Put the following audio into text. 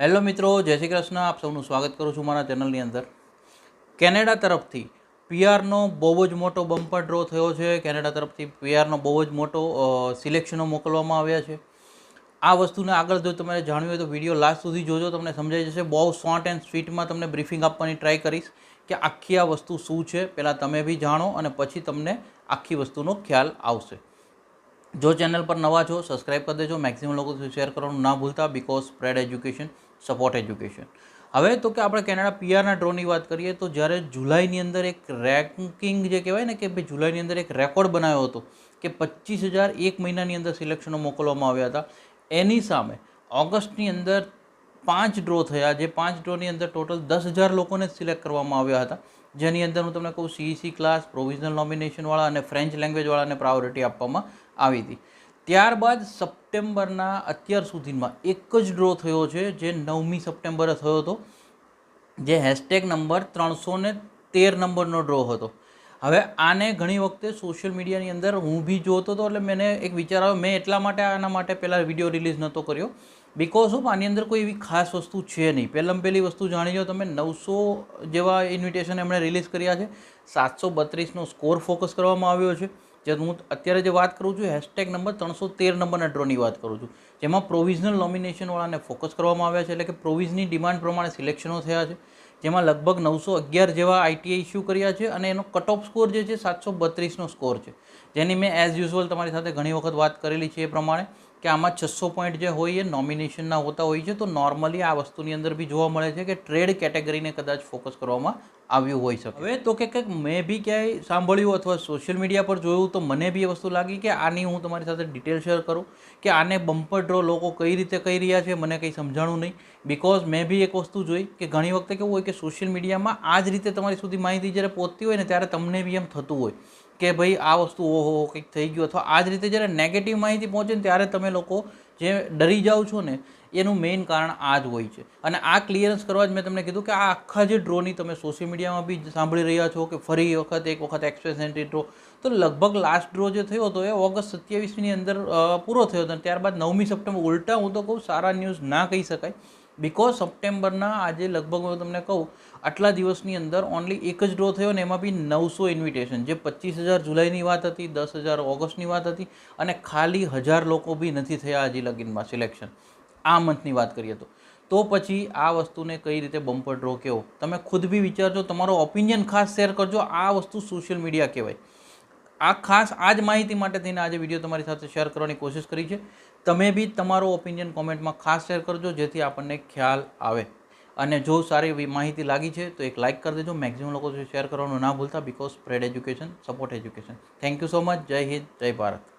Hello મિત્રો, જય શ્રી કૃષ્ણ. આપ સૌનું સ્વાગત કરું છું મારા ચેનલની અંદર. કેનેડા તરફથી પીઆરનો બહુ જ મોટો બમ્પર ડ્રો થયો છે. કેનેડા તરફથી પીઆરનો બહુ જ મોટો સિલેક્શનો મોકલવામાં આવ્યા છે. આ વસ્તુને આગળ જો તમારે જાણવી હોય તો વીડિયો લાસ્ટ સુધી જોજો, તમને સમજાઈ જશે. બહુ શોર્ટ એન્ડ સ્વીટમાં તમને બ્રીફિંગ આપવાની ટ્રાય કરીશ કે આખી આ વસ્તુ શું છે. પહેલાં તમે બી જાણો અને પછી તમને આખી વસ્તુનો ખ્યાલ આવશે. જો ચેનલ પર નવા છો સબસ્ક્રાઈબ કરી દેજો. મેક્સિમમ લોકો શેર કરવાનું ના ભૂલતા because spread education support education હવે તો કે આપણે કેનેડા પીઆરના ડ્રોની વાત કરીએ તો જ્યારે જુલાઈની અંદર એક રેન્કિંગ જે કહેવાય ને કે ભાઈ જુલાઈની અંદર એક રેકોર્ડ બનાવ્યો હતો કે પચીસ હજાર એક મહિનાની અંદર સિલેક્શનો મોકલવામાં આવ્યા હતા. એની સામે ઓગસ્ટની અંદર પાંચ ડ્રો થયા, જે પાંચ ડ્રોની અંદર ટોટલ દસ હજાર લોકોને સિલેક્ટ કરવામાં આવ્યા હતા. જેની અંદર હું તમને કહું સીઈસી ક્લાસ પ્રોવિઝનલ નોમિનેશનવાળા અને ફ્રેન્ચ લેંગ્વેજવાળાને પ્રાયોરિટી આપવામાં આવી હતી. ત્યારબાદ સપ્ટેમ્બરના અત્યાર સુધીમાં એક જ ડ્રો થયો છે, જે નવમી સપ્ટેમ્બરે થયો હતો, જે હેશટેગ નંબર ત્રણસો ને તેર નંબરનો ડ્રો હતો. હવે આને ઘણી વખતે સોશિયલ મીડિયાની અંદર હું બી જોતો હતો, એટલે મને એક વિચાર આવ્યો, મેં એટલા માટે આના માટે પહેલાં વીડિયો રિલીઝ નહોતો કર્યો બિકોઝ ઓફ આની અંદર કોઈ એવી ખાસ વસ્તુ છે નહીં. પહેલાં પહેલી વસ્તુ જાણી લો તમે, નવસો જેવા ઇન્વિટેશન એમણે રિલીઝ કર્યા છે, સાતસો બત્રીસનો સ્કોર ફોકસ કરવામાં આવ્યો છે. જે હું અત્યારે જે વાત કરું છું હેશટેગ નંબર ત્રણસો તેર નંબરના ડ્રોની વાત કરું છું. જેમાં પ્રોવિઝનલ નોમિનેશનવાળાને ફોકસ કરવામાં આવ્યા છે, એટલે કે પ્રોવિઝની ડિમાન્ડ પ્રમાણે સિલેક્શનો થયા છે. જેમાં લગભગ નવસો અગિયાર જેવા આઈટીઆઈ ઇસ્યુ કર્યા છે અને એનો કટ ઓફ સ્કોર જે છે, સાતસો બત્રીસનો સ્કોર છે. જેની મેં એઝ યુઝ્યુઅલ તમારી સાથે ઘણી વખત વાત કરેલી છે એ પ્રમાણે કે આમાં છસો પોઈન્ટ જે હોય એ નોમિનેશનના હોતા હોય છે. તો નોર્મલી આ વસ્તુની અંદર બી જોવા મળે છે કે ટ્રેડ કેટેગરીને કદાચ ફોકસ કરવામાં આવ્યું હોઈ શકે. હવે તો કે કંઈક મેં બી ક્યાંય સાંભળ્યું અથવા સોશિયલ મીડિયા પર જોયું તો મને બી એ વસ્તુ લાગી કે આની હું તમારી સાથે ડિટેલ શેર કરું કે આને બમ્પર ડ્રો લોકો કઈ રીતે કહી રહ્યા છે મને કંઈ સમજાણું નહીં. બિકોઝ મેં બી એક વસ્તુ જોઈ કે ઘણી વખતે કેવું હોય કે સોશિયલ મીડિયામાં આ જ રીતે તમારી સુધી માહિતી જ્યારે પહોંચતી હોય ને ત્યારે તમને બી એમ થતું હોય કે ભાઈ આ વસ્તુ ઓહો કંઈક થઈ ગયું અથવા આ જ રીતે જ્યારે નેગેટિવ માહિતી પહોંચે ને ત્યારે તમે લોકો જે ડરી જાઓ છો ને, એનું મેઇન કારણ આ જ હોય છે. અને આ ક્લિયરન્સ કરવા જ મેં તમને કીધું કે આ આખા જે ડ્રોની તમે સોશિયલ મીડિયામાં બી સાંભળી રહ્યા છો કે ફરી વખત, એક વખત એક્સપ્રેસ એન્ટ્રી ડ્રો તો લગભગ લાસ્ટ ડ્રો જે થયો હતો એ ઓગસ્ટ સત્યાવીસની અંદર પૂરો થયો હતો ત્યારબાદ નવમી સપ્ટેમ્બર, ઉલટા હું તો કહું સારા ન્યૂઝ ના કહી શકાય. બિકોઝ સપ્ટેમ્બરના આજે લગભગ હું તમને કહું, આટલા દિવસની અંદર ઓનલી એક જ ડ્રો થયો ને એમાં બી નવસો ઇન્વિટેશન જે પચીસ હજાર જુલાઈની વાત હતી, દસ હજાર ઓગસ્ટની વાત હતી અને ખાલી હજાર લોકો બી નથી થયા હજી લગીનમાં સિલેક્શન આ મંથની વાત કરીએ તો. તો પછી આ વસ્તુને કઈ રીતે બમ્પર ડ્રો કેવો? તમે ખુદ બી વિચારજો, તમારો ઓપિનિયન ખાસ શેર કરજો. આ વસ્તુ સોશિયલ મીડિયા કહેવાય. આ ખાસ આ જ માહિતી માટે થઈને આજે વીડિયો તમારી સાથે શેર કરવાની કોશિશ કરી છે. તમે બી તમારો ઓપિનિયન કોમેન્ટમાં ખાસ શેર કરજો, જેથી આપણને ખ્યાલ આવે. અને જો સારી માહિતી લાગી છે, તો એક લાઇક કરી દેજો. મેક્સિમમ લોકો શેર કરવાનું ના ભૂલતા because spread education support education thank you so much જય હિન્દ, જય ભારત.